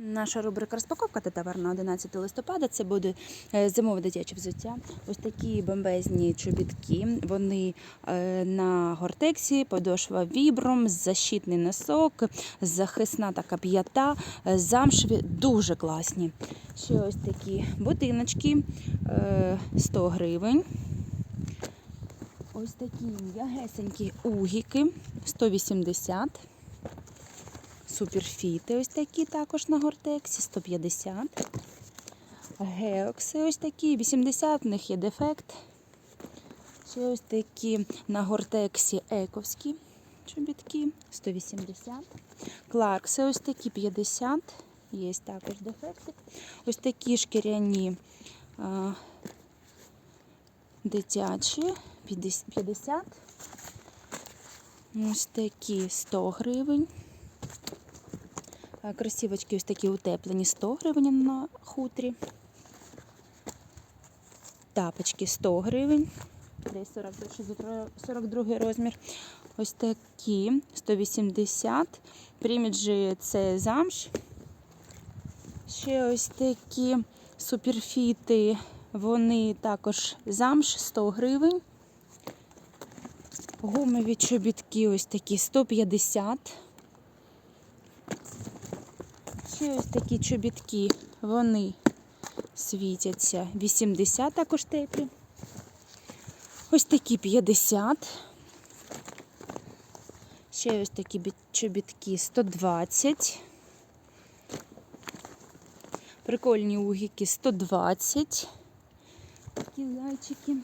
Наша рубрика розпаковка та товар на 11 листопада. Це буде е, зимове дитяче взуття. Ось такі бомбезні чобітки. Вони е, на гортексі, подошва вібром, защитний носок, захисна така п'ята, е, замшеві, дуже класні. Ще ось такі ботиночки е, 100 гривень. Ось такі м'ягесенькі угіки 180 Суперфіти ось такі також на гортексі 150. Геокси ось такі 80, в них є дефект. Ще ось такі на гортексі ековські чобітки 180. Кларкси ось такі 50. Є також дефекти. Ось такі шкіряні а, дитячі 50. Ось такі 100 гривень. А, Кросівочки ось такі утеплені 100 гривень на хутрі. Тапочки 100 гривень. Десь 42, 42 розмір. Ось такі 180. Приміджі це замш. Ще ось такі суперфіти. Вони також замш 100 гривень. Гумові чобітки ось такі 150. Ще ось такі чобітки, вони світяться 80 також теплі. Ось такі 50. Ще ось такі чобітки 120. Прикольні угіки 120. Такі зайчики.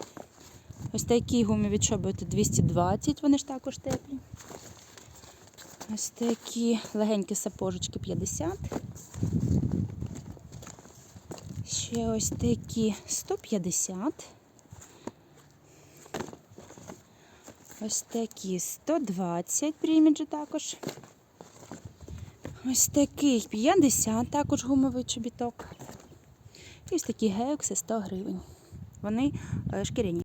Ось такі гумові чоботи 220, вони ж також теплі. Ось такі легенькі сапожечки 50. Ще ось такі 150. Ось такі 120 приміджі також. Ось такий 50, також гумовий чобіток. І ось такі геокси 100 гривень. Вони е, шкіряні.